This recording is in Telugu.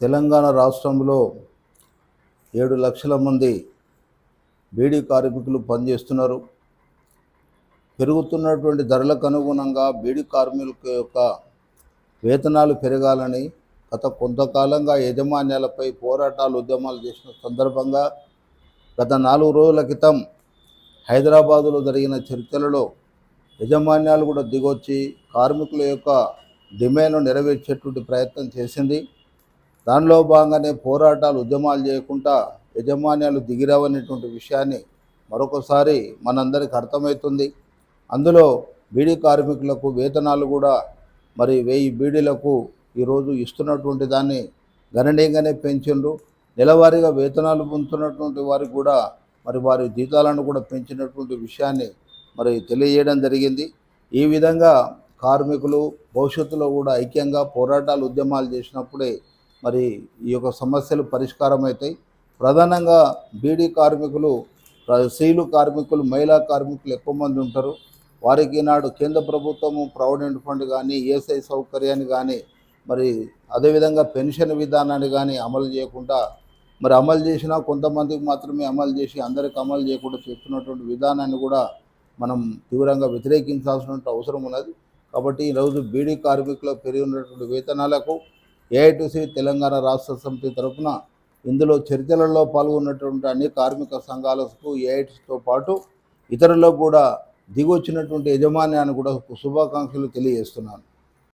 తెలంగాణ రాష్ట్రంలో ఏడు లక్షల మంది బీడీ కార్మికులు పనిచేస్తున్నారు. పెరుగుతున్నటువంటి ధరలకు అనుగుణంగా బీడీ కార్మికుల యొక్క వేతనాలు పెరగాలని గత కొంతకాలంగా యజమాన్యాలపై పోరాటాలు ఉద్యమాలు చేసిన సందర్భంగా గత నాలుగు రోజుల క్రితం హైదరాబాదులో జరిగిన చర్చలలో యజమాన్యాలు కూడా దిగొచ్చి కార్మికుల యొక్క డిమాండ్ను నెరవేర్చేటువంటి ప్రయత్నం చేసింది. దానిలో భాగంగానే పోరాటాలు ఉద్యమాలు చేయకుండా యజమాన్యాలు దిగిరావనేటువంటి విషయాన్ని మరొకసారి మనందరికి అర్థమవుతుంది. అందులో బీడీ కార్మికులకు వేతనాలు కూడా మరి వెయ్యి బీడీలకు ఈరోజు ఇస్తున్నటువంటి దాన్ని గణనీయంగానే పెంచిండ్రు. నెలవారీగా వేతనాలు పొందుతున్నటువంటి వారికి కూడా మరి వారి జీతాలను కూడా పెంచినటువంటి విషయాన్ని మరి తెలియజేయడం జరిగింది. ఈ విధంగా కార్మికులు భవిష్యత్తులో కూడా ఐక్యంగా పోరాటాలు ఉద్యమాలు చేసినప్పుడే మరి ఈ యొక్క సమస్యలు పరిష్కారం అవుతాయి ప్రధానంగా బీడీ కార్మికులు స్త్రీలు కార్మికులు మహిళా కార్మికులు ఎక్కువ మంది ఉంటారు. వారికి ఈనాడు కేంద్ర ప్రభుత్వము ప్రావిడెంట్ ఫండ్ కానీ ఏసఐ సౌకర్యాన్ని కానీ మరి అదేవిధంగా పెన్షన్ విధానాన్ని కానీ అమలు చేయకుండా మరి అమలు చేసినా కొంతమందికి మాత్రమే అమలు చేసి అందరికి అమలు చేయకుండా చెప్తున్నటువంటి విధానాన్ని కూడా మనం తీవ్రంగా వ్యతిరేకించాల్సిన అవసరం ఉన్నది. కాబట్టి ఈరోజు బీడీ కార్మికులు పెరిగి ఉన్నటువంటి వేతనాలకు ఏఐటీసీ తెలంగాణ రాష్ట్ర సమితి తరఫున ఇందులో చర్చలలో పాల్గొన్నటువంటి అన్ని కార్మిక సంఘాలకు ఏఐటీసీతో పాటు ఇతరులకు కూడా దిగొచ్చినటువంటి యజమాన్యాన్ని కూడా శుభాకాంక్షలు తెలియజేస్తున్నాను.